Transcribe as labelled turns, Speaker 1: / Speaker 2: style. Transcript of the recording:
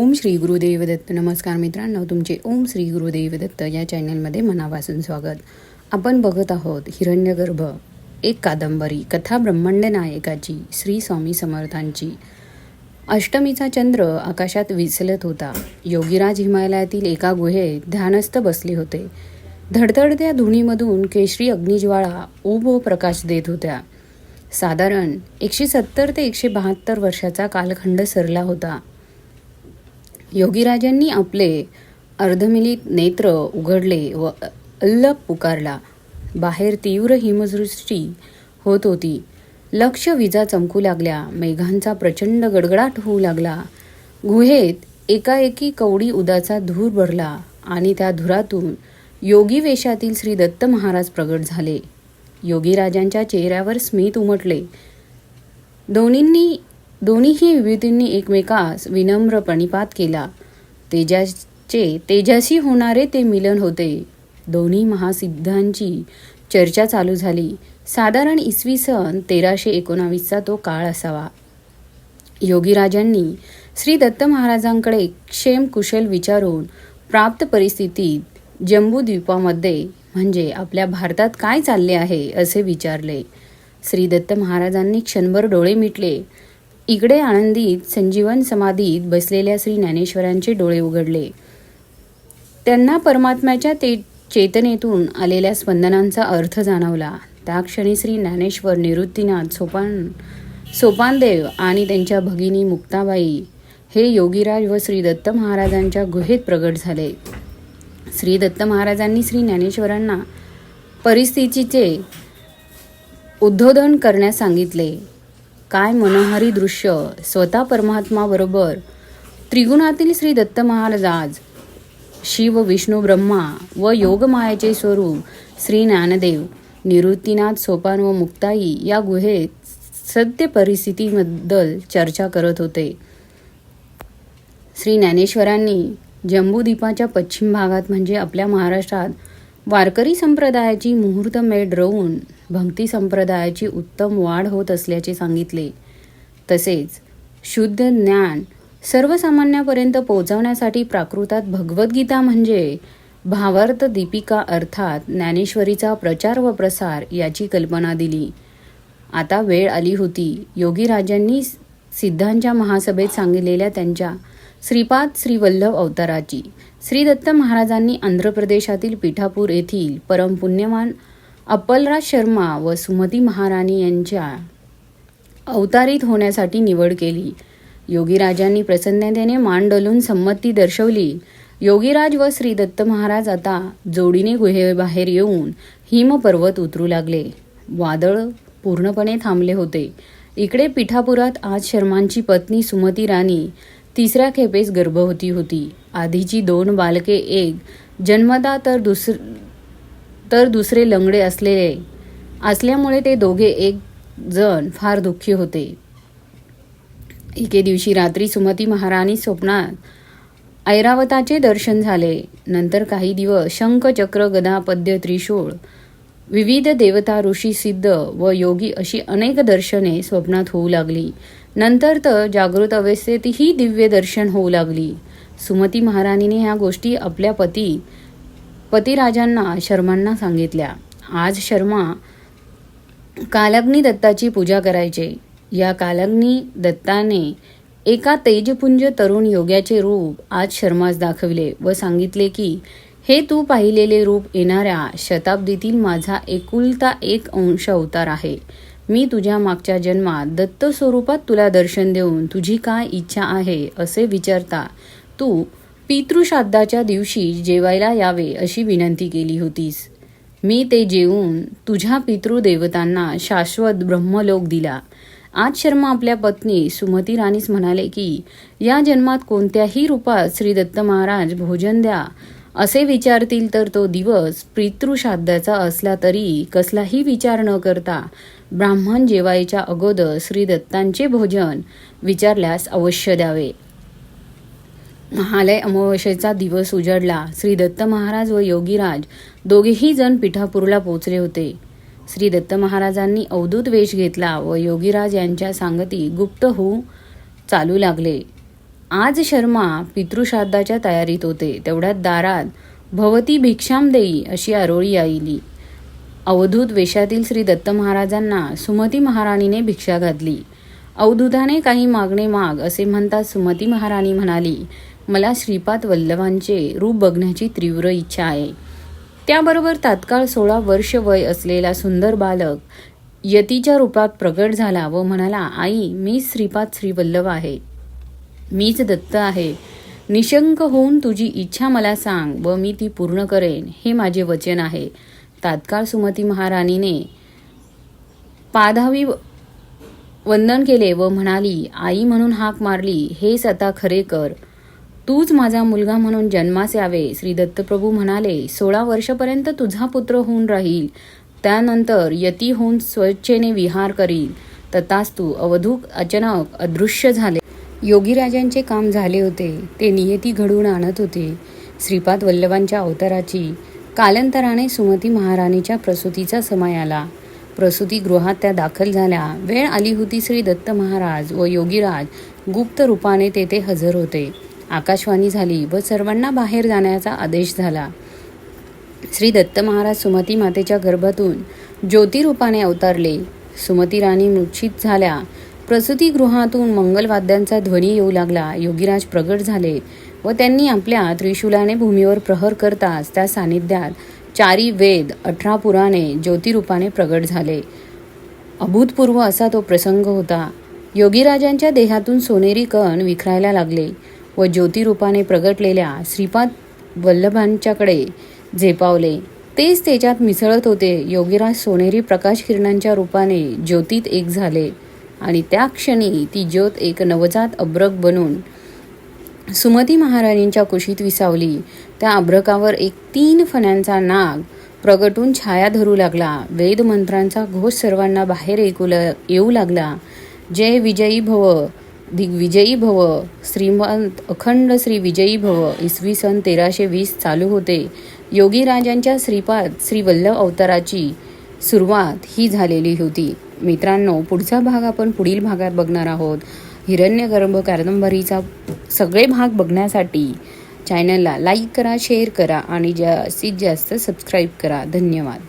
Speaker 1: ओम श्री गुरुदेव दत्त नमस्कार मित्रांनो तुमचे ओम श्री गुरुदेव दत्त या चॅनलमध्ये मनापासून स्वागत. आपण बघत आहोत हिरण्यगर्भ एक कादंबरी कथा ब्रह्मांड नायकाची श्री स्वामी समर्थांची. अष्टमीचा चंद्र आकाशात विचलत होता. योगीराज हिमालयातील एका गुहेत ध्यानस्थ बसले होते. धडधडत्या धुणीमधून केशरी अग्निज्वाळा उभ प्रकाश देत होत्या. साधारण एकशे सत्तर ते एकशे बहात्तर वर्षाचा कालखंड सरला होता. योगीराजांनी आपले अर्धमिलित नेत्र उघडले व अल्लप पुकारला. बाहेर तीव्र हिमसृष्टी होत होती. लक्ष विजा चमकू लागल्या. मेघांचा प्रचंड गडगडाट होऊ लागला. गुहेत एकाएकी कवडी उदाचा धूर भरला आणि त्या धुरातून योगी वेशातील श्री दत्त महाराज प्रगट झाले. योगीराजांच्या चेहऱ्यावर स्मित उमटले. दोन्हींनी दोन्हीही विभूतींनी एकमेकास विनम्र प्रणिपात केला. तेजाचे तेजाशी होणारे ते मिलन होते. दोन्ही महासिद्धांची चर्चा चालू झाली. साधारण इसवी सन तेराशे एकोणावीसचा तो काळ असावा. योगीराजांनी श्री दत्त महाराजांकडे क्षेम कुशल विचारून प्राप्त परिस्थितीत जम्बूद्वीपामध्ये म्हणजे आपल्या भारतात काय चालले आहे असे विचारले. श्री दत्त महाराजांनी क्षणभर डोळे मिटले. इकडे आनंदीत संजीवन समाधीत बसलेल्या श्री ज्ञानेश्वरांचे डोळे उघडले. त्यांना परमात्म्याच्या ते चेतनेतून आलेल्या स्पंदनांचा अर्थ जाणवला. त्या क्षणी श्री ज्ञानेश्वर निवृत्तीनाथ सोपान सोपानदेव आणि त्यांच्या भगिनी मुक्ताबाई हे योगीराज व श्री दत्त महाराजांच्या गुहेत प्रगट झाले. श्री दत्त महाराजांनी श्री ज्ञानेश्वरांना परिस्थितीचे उद्बोधन करण्यास सांगितले. काय मनोहारी दृश्य. स्वतः परमात्माबरोबर त्रिगुणातील श्री दत्त महाराज शिव विष्णू ब्रह्मा व योगमायाचे स्वरूप श्री ज्ञानदेव निवृत्तीनाथ सोपान व मुक्ताई या गुहेत सत्य परिस्थितीबद्दल चर्चा करत होते. श्री ज्ञानेश्वरांनी जम्बूद्वीपाच्या पश्चिम भागात म्हणजे आपल्या महाराष्ट्रात वारकरी संप्रदायाची मुहूर्तमेढ रोवून भक्ती संप्रदायाची उत्तम वाढ होत असल्याचे सांगितले. तसेच शुद्ध ज्ञान सर्वसामान्यापर्यंत पोहोचवण्यासाठी प्राकृतात भगवद्गीता म्हणजे भावार्थ दीपिका अर्थात ज्ञानेश्वरीचा प्रचार व प्रसार याची कल्पना दिली. आता वेळ आली होती. योगीराजांनी सिद्धांच्या महासभेत सांगितलेल्या त्यांच्या श्रीपाद श्री वल्लभ अवताराची. श्री दत्त महाराजांनी आंध्र प्रदेशातील पिठापूर येथील परमपुण्यवान अप्पलराज शर्मा व सुमती महाराणी यांच्या अवतारित होण्यासाठी निवड केली. योगीराजांनी प्रसन्नतेने मान डोलून संमती दर्शवली. योगीराज व श्री दत्त महाराज आता जोडीने गुहेबाहेर येऊन हिमपर्वत उतरू लागले. वादळ पूर्णपणे थांबले होते. इकडे पिठापुरात आज शर्मांची पत्नी सुमती राणी तिसऱ्या खेपेस गर्भवती होती. आधीची दोन बालके एक जन्मदा तर दुसर तर दुसरे लंगडे असलेले असल्यामुळे ते दोघे एक जण फार दुःखी होते. एके दिवशी रात्री सुमती महाराणी स्वप्नात ऐरावताचे दर्शन झाले. नंतर काही दिवस शंख चक्र गदा पद्य त्रिशूळ विविध देवता ऋषी सिद्ध व योगी अशी अनेक दर्शने स्वप्नात होऊ लागली. नंतर तर जागृत अवस्थेतही दिव्य दर्शन होऊ लागली. सुमती महाराणीने ह्या गोष्टी आपल्या पती पतिराजांना शर्मांना सांगितल्या. आज शर्मा कालग्नी दत्ताची पूजा करायचे. या कालग्नी दत्ताने एका तेजपुंज तरुण योग्याचे रूप आज शर्मास दाखविले व सांगितले की हे तू पाहिलेले रूप येणाऱ्या शताब्दीतील माझा एकुलता एक अंश अवतार आहे. मी तुझ्या मागच्या जन्मात दत्त स्वरूपात तुला दर्शन देऊन तुझी काय इच्छा आहे असे विचारता तू पितृश्राद्धाच्या दिवशी जेवायला यावे अशी विनंती केली होतीस. मी ते जेवून तुझ्या पितृदेवतांना शाश्वत ब्रह्मलोक दिला. आज शर्मा आपल्या पत्नी सुमती राणीस म्हणाले की या जन्मात कोणत्याही रूपात श्री दत्त महाराज भोजन द्या. असे विचारतील तर तो दिवस पितृश्राद्धाचा असला तरी कसलाही विचार न करता ब्राह्मण जेवायच्या अगोदर श्री दत्तांचे भोजन विचारल्यास अवश्य द्यावे. महालय अमावस्येचा दिवस उजडला. श्री दत्त महाराज व योगीराज दोघेही जण पिठापूरला पोचले होते. श्री दत्त महाराजांनी अवधूत वेश घेतला व योगीराज यांच्या सांगती गुप्त होऊ चालू लागले. आज शर्मा पितृश्राद्धाच्या तयारीत होते. तेवढ्यात दारात भवती भिक्षाम देई अशी आरोळी आईली. अवधूत वेशातील श्री दत्त महाराजांना सुमती महाराणीने भिक्षा घातली. अवधूताने काही मागणे माग असे म्हणतात सुमती महाराणी म्हणाली मला श्रीपाद वल्लभांचे रूप बघण्याची तीव्र इच्छा आहे. त्याबरोबर तात्काळ सोळा वर्ष वय असलेला सुंदर बालक यतीच्या रूपात प्रगट झाला व म्हणाला आई मी श्रीपाद श्रीवल्लभ आहे. मीच दत्त आहे. निशंक होऊन तुझी इच्छा मला सांग व मी ती पूर्ण करेन. हे माझे वचन आहे. तात्काळ सुमती महाराणीने पादावी वंदन केले व म्हणाली आई म्हणून हाक मारली हेच आता खरे कर. तूच माझा मुलगा म्हणून जन्मास यावे. श्री दत्तप्रभू म्हणाले सोळा वर्षापर्यंत तुझा पुत्र होऊन राहील. त्यानंतर यती होऊन स्वच्छेने विहार करील. तथास्तु अवधूक अचानक अदृश्य झाले. योगीराजांचे काम झाले होते. ते नियती घडवून आणत होते. श्रीपाद वल्लभांच्या अवताराची कालांतराने सुमती महाराणीच्या प्रसूतीचा समय आला. प्रसूती गृहात त्या दाखल झाल्या. वेळ आली होती श्री दत्त महाराज व योगीराज गुप्त रूपाने तेथे हजर होते. आकाशवाणी झाली व सर्वांना बाहेर जाण्याचा आदेश झाला. श्री दत्त महाराज सुमती मातेच्या गर्भातून ज्योतिरूपाने अवतारले. सुमती राणी मूर्छित झाल्या. प्रसूतीगृहातून मंगलवाद्यांचा ध्वनी येऊ लागला. योगीराज प्रगट झाले व त्यांनी आपल्या त्रिशूलाने भूमीवर प्रहर करताच त्या सानिध्यात चारी वेद अठरा पुराणे ज्योतिरूपाने प्रगट झाले. अभूतपूर्व असा तो प्रसंग होता. योगीराजांच्या देहातून सोनेरी कण विखरायला लागले व ज्योतिरूपाने प्रगटलेल्या श्रीपाद वल्लभांच्याकडे झेपावले. तेच त्याच्यात मिसळत होते. योगीराज सोनेरी प्रकाश किरणांच्या रूपाने ज्योतीत एक झाले. आणि त्या क्षणी ती ज्योत एक नवजात अब्रक बनून सुमती महाराणींच्या कुशीत विसावली. त्या अब्रकावर एक तीन फण्यांचा नाग प्रगटून छाया धरू लागला. वेद मंत्रांचा घोष सर्वांना बाहेर ऐकू येऊ लागला. जय विजयी भव दिग्विजयी भव श्रीमंत अखंड श्री विजयी भव इसवी सन तेराशे वीस चालू होते. योगीराजांच्या श्रीपाद श्री वल्लभ अवताराची सुरुवात ही झालेली होती. मित्रांनो पुढचा भाग आपण पुढील भागात बघणार आहोत. हिरण्यगर्भ कादंबरीचा सगळे भाग बघण्यासाठी चॅनलला लाईक करा शेअर करा आणि जास्तीत जास्त सबस्क्राईब करा. धन्यवाद.